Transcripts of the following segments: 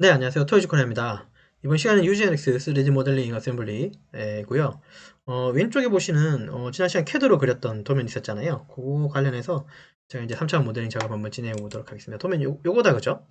네, 안녕하세요. 토이즈코리아입니다. 이번 시간은 UGNX 3D 모델링 어셈블리고요. 어, 왼쪽에 보시는 어, 지난 시간 캐드로 그렸던 도면 있었잖아요. 그거 관련해서 제가 이제 3차원 모델링 작업 한번 진행해 보도록 하겠습니다. 도면 요, 요거다 그죠?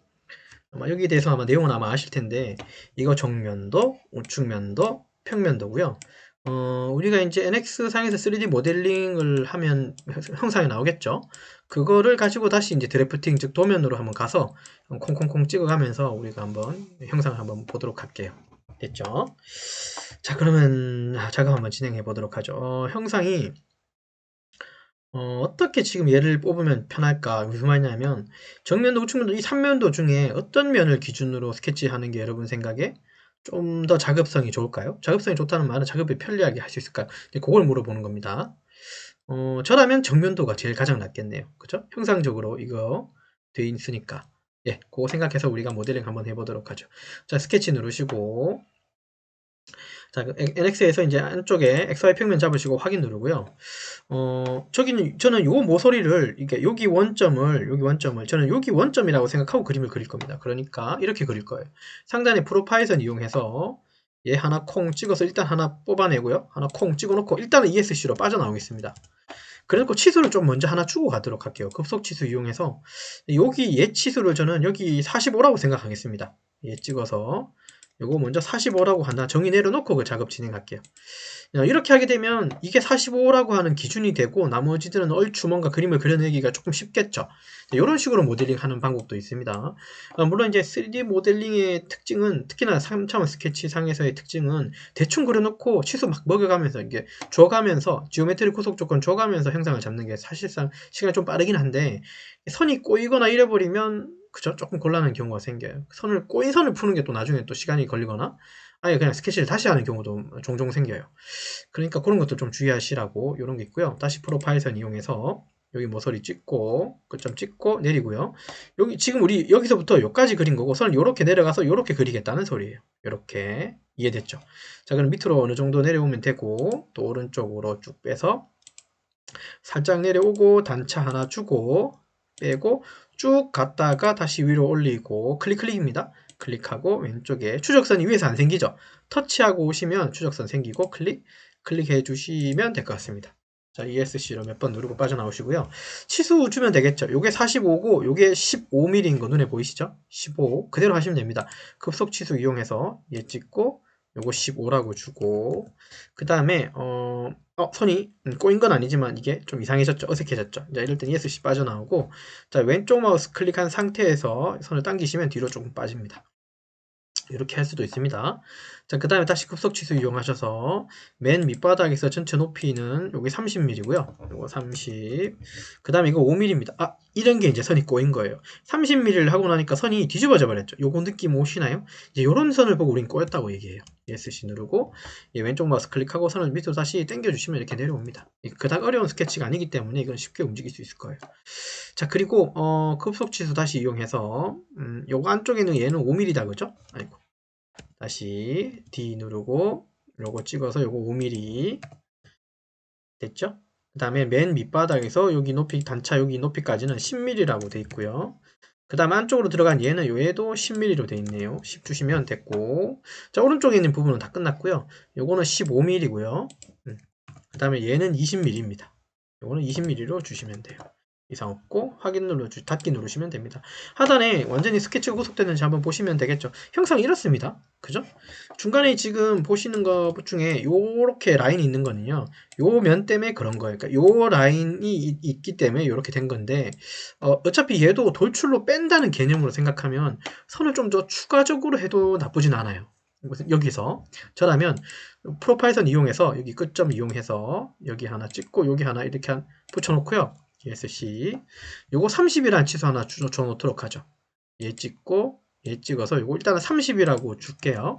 아마 여기에 대해서 아마 내용은 아마 아실 텐데 이거 정면도, 우측면도, 평면도고요. 어, 우리가 이제 NX 상에서 3D 모델링을 하면 형상이 나오겠죠. 그거를 가지고 다시 이제 드래프팅 즉 도면으로 한번 가서 콩콩콩 찍어가면서 우리가 한번 형상을 한번 보도록 할게요. 됐죠? 자 그러면 작업 한번 진행해 보도록 하죠. 어, 형상이 어, 떻게 지금 얘를 뽑으면 편할까? 무슨 말이냐면 정면도 우측면도 이 3면도 중에 어떤 면을 기준으로 스케치하는 게 여러분 생각에 좀더 작업성이 좋을까요? 작업성이 좋다는 말은 작업을 편리하게 할 수 있을까요? 그걸 물어보는 겁니다. 어, 저라면 정면도가 제일 가장 낫겠네요. 그죠? 형상적으로 이거 돼 있으니까. 예, 그거 생각해서 우리가 모델링 한번 해보도록 하죠. 자, 스케치 누르시고, 자, NX에서 이제 안쪽에 XY 평면 잡으시고 확인 누르고요. 어, 저기는, 저는 요 모서리를, 이게 여기 원점을, 여기 원점을, 저는 여기 원점이라고 생각하고 그림을 그릴 겁니다. 그러니까 이렇게 그릴 거예요. 상단에 프로파이선 이용해서 얘 하나 콩 찍어서 일단 하나 뽑아내고요. 하나 콩 찍어놓고 일단은 ESC로 빠져나오겠습니다. 그래놓고 치수를 좀 먼저 하나 주고 가도록 할게요. 급속 치수 이용해서 여기 얘 치수를 저는 여기 45라고 생각하겠습니다. 얘 찍어서 요거 먼저 45라고 하나 정의 내려놓고 그 작업 진행할게요. 어, 이렇게 하게 되면 이게 45라고 하는 기준이 되고 나머지들은 얼추 뭔가 그림을 그려내기가 조금 쉽겠죠. 이런 식으로 모델링 하는 방법도 있습니다. 어, 물론 이제 3D 모델링의 특징은 특히나 3차원 스케치상에서의 특징은 대충 그려놓고 치수 막 먹여가면서 이게 줘가면서 지오메트리 구속 조건 줘가면서 형상을 잡는 게 사실상 시간이 좀 빠르긴 한데 선이 꼬이거나 잃어버리면 그죠? 조금 곤란한 경우가 생겨요. 선을 꼬인 선을 푸는 게 또 나중에 또 시간이 걸리거나 아예 그냥 스케치를 다시 하는 경우도 종종 생겨요. 그러니까 그런 것도 좀 주의하시라고 이런 게 있고요. 다시 프로파일선 이용해서 여기 모서리 찍고 끝점 찍고 내리고요. 여기 지금 우리 여기서부터 여기까지 그린 거고 선을 이렇게 내려가서 이렇게 그리겠다는 소리예요. 이렇게 이해됐죠? 자 그럼 밑으로 어느 정도 내려오면 되고 또 오른쪽으로 쭉 빼서 살짝 내려오고 단차 하나 주고 빼고 쭉 갔다가 다시 위로 올리고 클릭 클릭입니다. 클릭하고 왼쪽에 추적선이 위에서 안 생기죠. 터치하고 오시면 추적선 생기고 클릭 클릭해 주시면 될 것 같습니다. 자, ESC로 몇 번 누르고 빠져나오시고요. 치수 주면 되겠죠. 요게 45고 요게 15mm인 거 눈에 보이시죠? 15 그대로 하시면 됩니다. 급속 치수 이용해서 얘 찍고 요거 15라고 주고 그 다음에 어, 어, 선이 꼬인 건 아니지만 이게 좀 이상해졌죠 어색해졌죠 자 이럴 땐 ESC 빠져나오고 자 왼쪽 마우스 클릭한 상태에서 선을 당기시면 뒤로 조금 빠집니다 이렇게 할 수도 있습니다. 자, 그 다음에 다시 급속 치수 이용하셔서 맨 밑바닥에서 전체 높이는 여기 30mm고요. 요거 30. 그 다음에 이거 5mm입니다. 아, 이런 게 이제 선이 꼬인 거예요. 30mm를 하고 나니까 선이 뒤집어져 버렸죠. 요거 느낌 오시나요? 이제 요런 선을 보고 우린 꼬였다고 얘기해요. ESC 누르고 예, 왼쪽 마우스 클릭하고 선을 밑으로 다시 당겨주시면 이렇게 내려옵니다. 그닥 어려운 스케치가 아니기 때문에 이건 쉽게 움직일 수 있을 거예요. 자, 그리고 어, 급속치수 다시 이용해서 음, 요거 안쪽에는 얘는 5mm다 그죠? 아이고. 다시 D 누르고 요거 찍어서 요거 5mm 됐죠? 그 다음에 맨 밑바닥에서 여기 높이 단차 여기 높이까지는 10mm라고 돼 있고요. 그 다음 안쪽으로 들어간 얘는 얘도 10mm로 돼 있네요. 10 주시면 됐고 자 오른쪽에 있는 부분은 다 끝났고요. 요거는 15mm고요. 음. 그 다음에 얘는 20mm입니다. 요거는 20mm로 주시면 돼요. 이상 없고 확인 눌러주 닫기 누르시면 됩니다. 하단에 완전히 스케치가 구속됐는지 한번 보시면 되겠죠. 형상이 이렇습니다. 그죠? 중간에 지금 보시는 것 중에 요렇게 라인이 있는 거는요. 요 면 때문에 그런 거예요. 그러니까 요 라인이 있기 때문에 이렇게 된 건데 어, 차피 얘도 돌출로 뺀다는 개념으로 생각하면 선을 좀 더 추가적으로 해도 나쁘진 않아요. 여기서 저라면 프로파일선 이용해서 여기 끝점 이용해서 여기 하나 찍고 여기 하나 이렇게 붙여놓고요. ESC 요거 30이라는 치수 하나 줘 놓도록 하죠. 얘 찍고 얘 찍어서 요거 일단은 30이라고 줄게요.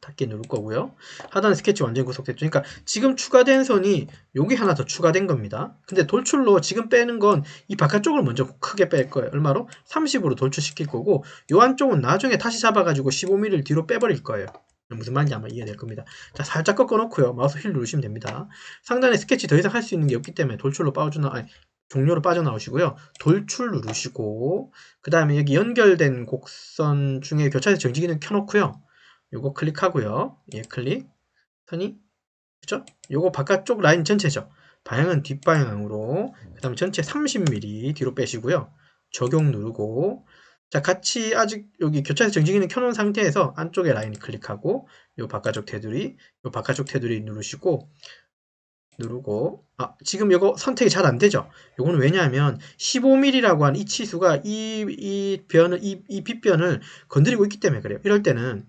닫기 누를 거고요. 하단 스케치 완전히 구속됐죠. 그러니까 지금 추가된 선이 여기 하나 더 추가된 겁니다. 근데 돌출로 지금 빼는 건 이 바깥쪽을 먼저 크게 뺄 거예요. 얼마로? 30으로 돌출시킬 거고 요 안쪽은 나중에 다시 잡아가지고 15mm를 뒤로 빼버릴 거예요 무슨 말인지 아마 이해될 겁니다. 자, 살짝 꺾어 놓고요. 마우스 휠 누르시면 됩니다. 상단에 스케치 더 이상 할 수 있는 게 없기 때문에 돌출로 빠져나, 아니, 종료로 빠져나오시고요. 돌출 누르시고 그 다음에 여기 연결된 곡선 중에 교차에서 정지기는 켜놓고요. 요거 클릭하고요. 예, 클릭. 선이 그죠? 요거 바깥쪽 라인 전체죠. 방향은 뒷방향으로 그 다음에 전체 30mm 뒤로 빼시고요. 적용 누르고 자 같이 아직 여기 교차에서 정지기는 켜놓은 상태에서 안쪽에 라인 클릭하고 요 바깥쪽 테두리 요 바깥쪽 테두리 누르시고 누르고. 아 지금 이거 선택이 잘 안되죠? 요거는 왜냐하면 15mm라고 한이 치수가 이, 이 변을 이, 이 빗변을 건드리고 있기 때문에 그래요. 이럴 때는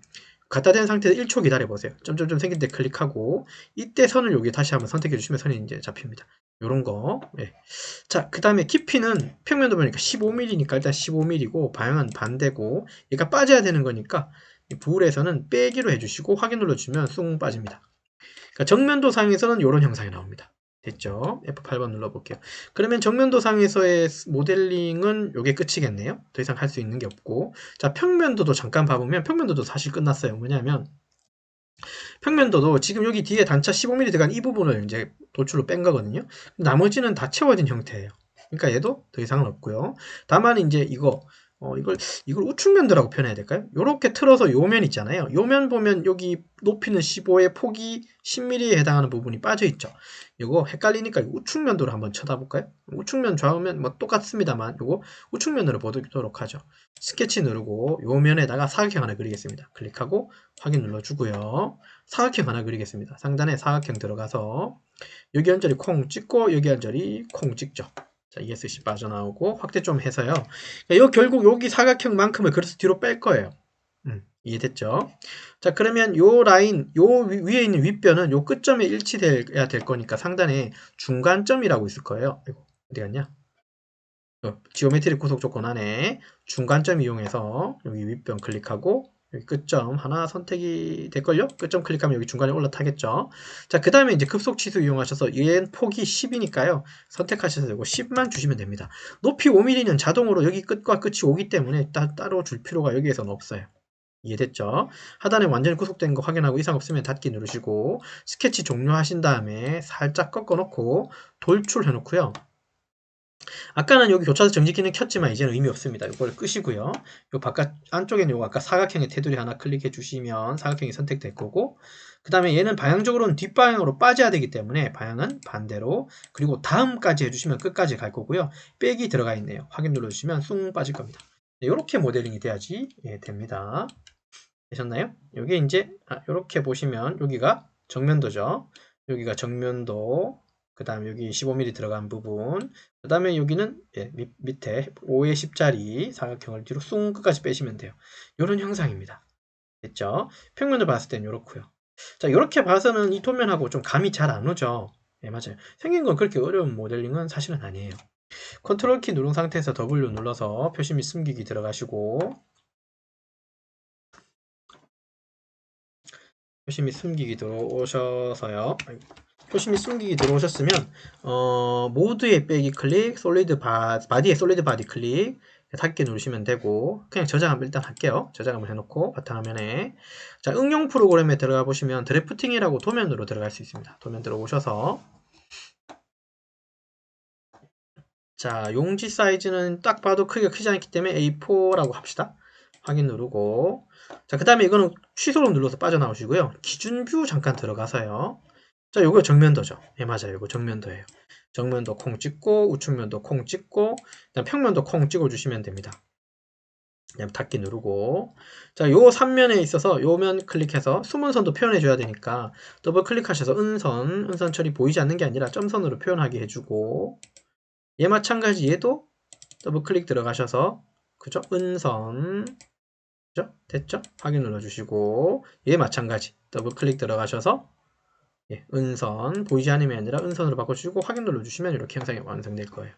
갖다 댄 상태에서 1초 기다려 보세요 점점점 생긴 데 클릭하고 이때 선을 여기 다시 한번 선택해 주시면 선이 이제 잡힙니다 요런 거 네. 자그 다음에 깊이는 평면도 보니까 15mm니까 일단 15mm고 방향은 반대고 얘가 빠져야 되는 거니까 부울에서는 빼기로 해주시고 확인 눌러주면 쑥 빠집니다 그러니까 정면도 상에서는 이런 형상이 나옵니다. 됐죠? F8번 눌러볼게요. 그러면 정면도 상에서의 모델링은 이게 끝이겠네요. 더 이상 할 수 있는 게 없고 자 평면도도 잠깐 봐보면 평면도도 사실 끝났어요. 뭐냐면 평면도도 지금 여기 뒤에 단차 15mm 들어간 이 부분을 이제 도출로 뺀 거거든요. 나머지는 다 채워진 형태예요. 그러니까 얘도 더 이상은 없고요. 다만 이제 이거 어, 이걸, 이걸 우측면도라고 표현해야 될까요? 요렇게 틀어서 요 면 있잖아요. 요 면 보면 여기 높이는 15에 폭이 10mm에 해당하는 부분이 빠져 있죠. 이거 헷갈리니까 우측면도로 한번 쳐다볼까요? 우측면 좌우면 뭐 똑같습니다만 요거 우측면으로 보도록 하죠. 스케치 누르고 요 면에다가 사각형 하나 그리겠습니다. 클릭하고 확인 눌러주고요. 사각형 하나 그리겠습니다. 상단에 사각형 들어가서 여기 한 자리 콩 찍고 여기 한 자리 콩 찍죠. 자, ESC 빠져나오고 확대 좀 해서요. 요 결국 여기 사각형만큼을 그래서 뒤로 뺄 거예요. 음, 이해됐죠? 자, 그러면 요 라인, 요 위에 있는 윗변은 요 끝점에 일치돼야 될 거니까 상단에 중간점이라고 있을 거예요. 이거 어디 갔냐? 어, 지오메트리 구속 조건 안에 중간점 이용해서 여기 윗변 클릭하고 끝점 하나 선택이 될걸요? 끝점 클릭하면 여기 중간에 올라타겠죠? 자, 그 다음에 이제 급속 치수 이용하셔서 얘는 폭이 10이니까요. 선택하셔서 이거 10만 주시면 됩니다. 높이 5mm는 자동으로 여기 끝과 끝이 오기 때문에 따, 따로 줄 필요가 여기에서는 없어요. 이해됐죠? 하단에 완전히 구속된 거 확인하고 이상 없으면 닫기 누르시고 스케치 종료하신 다음에 살짝 꺾어 놓고 돌출해 놓고요. 아까는 여기 교차도 정지 기능 켰지만 이제는 의미 없습니다. 이걸 끄시고요. 요 바깥 안쪽에는 요 아까 사각형의 테두리 하나 클릭해 주시면 사각형이 선택될 거고 그 다음에 얘는 방향적으로는 뒷방향으로 빠져야 되기 때문에 방향은 반대로 그리고 다음까지 해주시면 끝까지 갈 거고요. 빼기 들어가 있네요. 확인 눌러주시면 쑥 빠질 겁니다. 이렇게 모델링이 돼야지 예, 됩니다. 되셨나요? 여기 이제 이렇게 아, 보시면 여기가 정면도죠. 여기가 정면도 그 다음에 여기 15mm 들어간 부분. 그 다음에 여기는 예, 밑, 밑에 5의 10짜리 사각형을 뒤로 쑥 끝까지 빼시면 돼요. 이런 형상입니다. 됐죠? 평면을 봤을 땐 이렇고요. 자 이렇게 봐서는 이 도면하고 좀 감이 잘 안 오죠? 예 맞아요. 생긴 건 그렇게 어려운 모델링은 사실은 아니에요. 컨트롤 키 누른 상태에서 W 눌러서 표시 및 숨기기 들어가시고 표시 및 숨기기 들어오셔서요 표시 및 숨기기 들어오셨으면 어, 모드에 빼기 클릭, 솔리드 바, 바디에 솔리드 바디 클릭 닫기 누르시면 되고 그냥 저장을 일단 할게요. 저장을 해놓고 바탕화면에 자 응용 프로그램에 들어가 보시면 드래프팅이라고 도면으로 들어갈 수 있습니다. 도면 들어오셔서 자 용지 사이즈는 딱 봐도 크기가 크지 않기 때문에 A4라고 합시다. 확인 누르고 자 그 다음에 이거는 취소로 눌러서 빠져나오시고요. 기준 뷰 잠깐 들어가서요. 자, 요거 정면도죠. 예, 맞아요. 요거 정면도예요. 정면도 콩 찍고, 우측면도 콩 찍고, 그다음 평면도 콩 찍어 주시면 됩니다. 그냥 닫기 누르고, 자, 요 3면에 있어서 요 면 클릭해서 숨은 선도 표현해 줘야 되니까 더블 클릭하셔서 은선, 은선 처리 보이지 않는 게 아니라 점선으로 표현하게 해 주고, 얘 마찬가지 얘도 더블 클릭 들어가셔서, 그죠? 은선, 그죠? 됐죠? 확인 눌러주시고, 얘 마찬가지 더블 클릭 들어가셔서 예, 은선 보이지 않으면 아니라 은선으로 바꿔주시고 확인 눌러주시면 이렇게 형상이 완성될 거예요.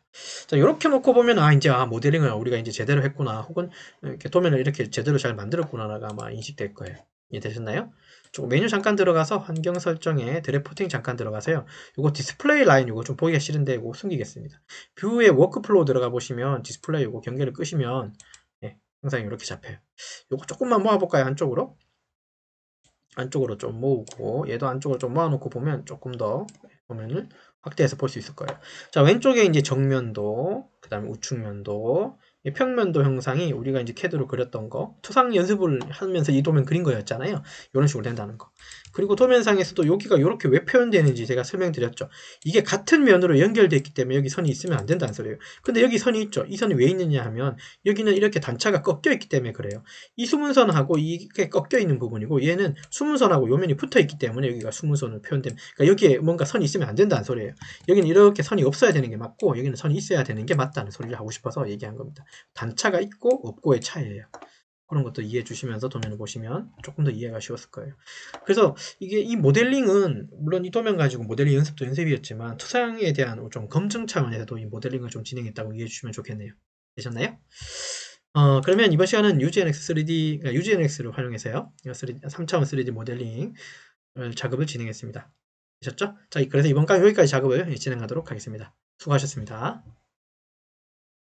자 이렇게 놓고 보면 아 이제 아 모델링을 우리가 이제 제대로 했구나 혹은 이렇게 도면을 이렇게 제대로 잘 만들었구나가 아마 인식될 거예요. 이해되셨나요? 조금 메뉴 잠깐 들어가서 환경 설정에 드래프팅 잠깐 들어가세요. 이거 디스플레이 라인 이거 좀 보기가 싫은데 이거 숨기겠습니다. 뷰에 워크플로우 들어가 보시면 디스플레이 이거 경계를 끄시면 예, 형상이 이렇게 잡혀요. 이거 조금만 모아볼까요? 한쪽으로? 안쪽으로 좀 모으고 얘도 안쪽으로 좀 모아놓고 보면 조금 더 화면을 확대해서 볼 수 있을 거예요. 자, 왼쪽에 이제 정면도, 그 다음에 우측면도, 이 평면도 형상이 우리가 이제 캐드로 그렸던 거, 투상 연습을 하면서 이 도면 그린 거였잖아요. 이런 식으로 된다는 거. 그리고 도면상에서도 여기가 이렇게 왜 표현되는지 제가 설명드렸죠. 이게 같은 면으로 연결되어 있기 때문에 여기 선이 있으면 안 된다는 소리예요. 근데 여기 선이 있죠. 이 선이 왜 있느냐 하면 여기는 이렇게 단차가 꺾여 있기 때문에 그래요. 이 수문선하고 이게 꺾여 있는 부분이고 얘는 수문선하고 요면이 붙어 있기 때문에 여기가 수문선으로 표현되면 그러니까 여기에 뭔가 선이 있으면 안 된다는 소리예요. 여기는 이렇게 선이 없어야 되는 게 맞고 여기는 선이 있어야 되는 게 맞다는 소리를 하고 싶어서 얘기한 겁니다. 단차가 있고 없고의 차이예요. 그런 것도 이해해 주시면서 도면을 보시면 조금 더 이해가 쉬웠을 거예요. 그래서 이게 이 모델링은 물론 이 도면 가지고 모델링 연습도 연습이었지만 투상에 대한 좀 검증 차원에서도 이 모델링을 좀 진행했다고 이해해 주시면 좋겠네요. 되셨나요? 어, 그러면 이번 시간은 UGNX 3D, 그러니까 UGNX를 활용해서요. 3차원 3D 모델링 작업을 진행했습니다. 되셨죠? 자, 그래서 이번 까 여기까지 작업을 진행하도록 하겠습니다. 수고하셨습니다.